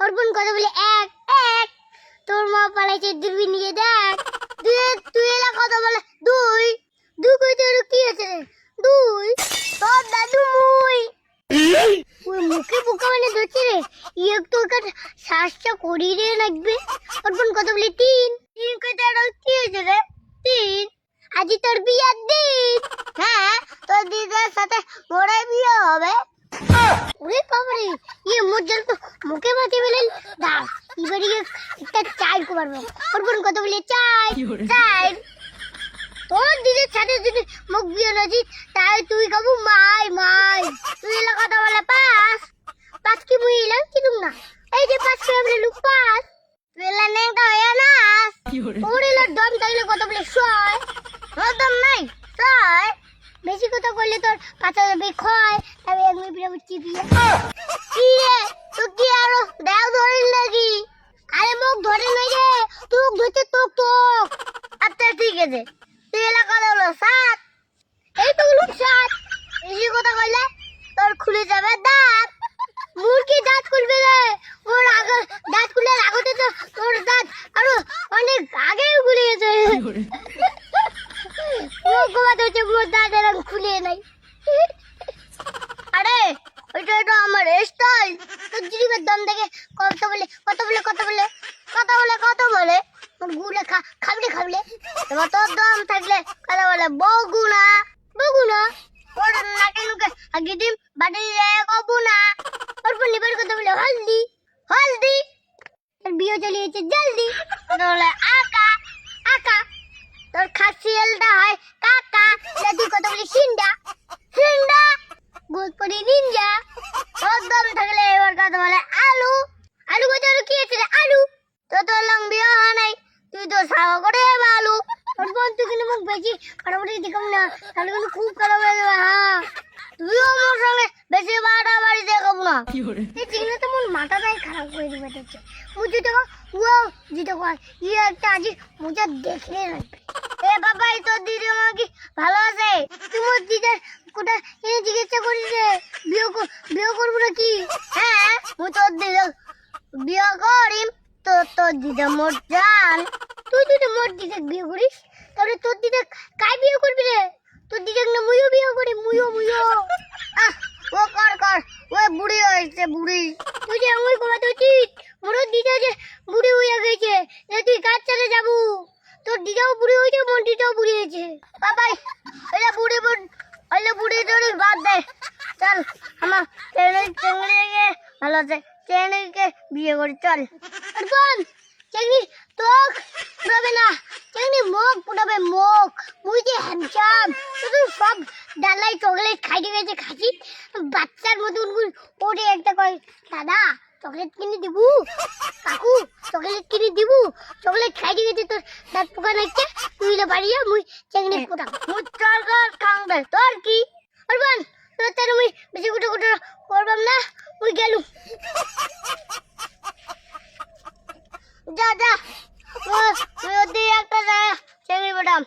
অর্পণ কথা বলে, এক এক, তোর মা পালাইছে দূরবীন নিয়ে দেখ। তুই তুই এলা কথা বলে, দুই দুই কইতে আর কি আছে দুই, তোর দাদু মুই। ওই মুখে পোকা মানে ধরছে রে তোর কাছে শ্বাসটা করি রে লাগবে। অর্পণ কথা বলে, তিন তিন কইতে আর কি হয়েছে রে? তিন, আজি তোর বিয়ার দিন। হ্যাঁ তোর দিদার সাথে মোড়ে বিয়ে হবে। ওরে বাবারে ইয়ে মোর জল তো মুখে মাটি বেলেন দাঁড় এবারে একটা চাই করব অর্পণ কথা বলে চাই চাই তোর দিদির সাথে যদি মুখ বিয়ে নাছি তাই তুই কাবু মাই মাই তুই এলা কথা বলে পাস পাস কি মুই এলাম কি তুমি না? এই যে পাস করে আমরা লুক পাস এলা নেংটা হয়ে না ওর এলা দম থাকলে কথা বলে শয় ওর দম নাই শয় বেশি কথা করলে তোর পাতা যাবে ক্ষয় তবে এক মিনিট দিয়ে কি রে? তুই কি আরও দেও ধরে লাগি আরে মুখ ধরে নাই রে। তুই ধরতে তোক তোক। আচ্ছা ঠিক আছে তুই এলাকা হলো সাত এই তো লোক সাত বেশি কথা কইলে তোর খুলে যাবে দাঁত মুরগি দাঁত খুলবে রে ওর আগে দাঁত খুলে আগতে তো তোর দাঁত আরও অনেক আগেই খুলে গেছে মুখ ঘুমাতে হচ্ছে মোর খুলে নাই আরে, ওইটা তো আমার স্টাইল তোর জিরিবের দম দেখে কথা বলে কথা বলে কথা বলে কথা বলে কথা বলে? তোর গুলে খাবলে খাবলে। দম থাকলে কথা বলে, বগুনা। বগুনা? ওর নাকে নুকে আগে দিন বাড়ি যায় কবু ওর পর লিবার কথা বলে, হলদি। হলদি? বিয়ে চলিয়েছে জলদি। কথা বলে আকা আকা তোর খাসিয়ালটা হয় কাকা দাদি কথা বলে সিন্ডা সিন্ডা গোলপরি নিনজা। তোর দম থাকলে এবার কথা বলে আলু। আলু কথা আলু কি আছে আলু। তো তোর লং বিয়ে হয় নাই। তুই তো সাওয়া করে আলু। তোর তুই কিন্তু মুখ বেশি ফাটাফাটি দেখুন না। তাহলে কিন্তু খুব খারাপ হয়ে যাবে হ্যাঁ। তুইও আমার সঙ্গে বেশি বাড়াবাড়ি দেখাবো না। এই চিংড়ি তো মন মাথাটাই খারাপ করে দেবে দেখছে? মুঝে দেখো ও যেটা কয় ইয়ে একটা আজি মুঝে দেখে রাখবে। এ বাবা এই তোর দিদি মা কি ভালো আছে? তোমার দিদার কোটা এনে জিজ্ঞাসা করিস বিয়ে কর- বিয়ে করব নাকি? হ্যাঁ মু তোর দিদা বিয়ে করিম তো তোর দিদা মোর জান। তুই তো মোর দিদা বিয়ে করিস? তাহলে তোর দিদা কাই বিয়ে করবি রে? তোর দিদা না মুইও বিয়ে করি, মুইও মুইও। আহ, ও কর কর। ও বুড়ি হয়েছে, বুড়ি। তুই যে আমি ঘুমাতে উচিত মোর দিদা যে বুড়ি হয়ে গেছে। তুই কাজ চালে যাব? তোর দিদাও বুড়ি হয়েছে, মোর দিদাও বুড়ি হয়েছে। বাবাই এটা বুড়ি বুড়ি ওইলে বুড়ি টুড়ি বাদ দে। চল আমার ট্রেনে চেঙ্গড়িকে ভালো আছে। চেঙ্গড়িকে বিয়ে করি চল। অর্পণ চেঙ্গড়ি তোক পুরাবে না। চেঙ্গড়ি মুখ পুরাবে মুখ। মুই যে শুধু সব ডালাই চকলেট খাইতে গেছে খাসি। বাচ্চার মতন ওরে একটা কয় দাদা চকলেট কিনে দিবু? কাকু চকলেট কিনে দিবু? চকলেট খাইতে গেছে তোর দাঁত পোকা নাচছে তুই বাড়ি যা মুই চেঙ্গড়ি পোতা মুই চল কর খাংবে তোর কি? অর্পণ তোর মুই বেশি গুটো গুটো করবাম না, ওই গেলু যা যা একটা চেঙ্গড়ি পেটাম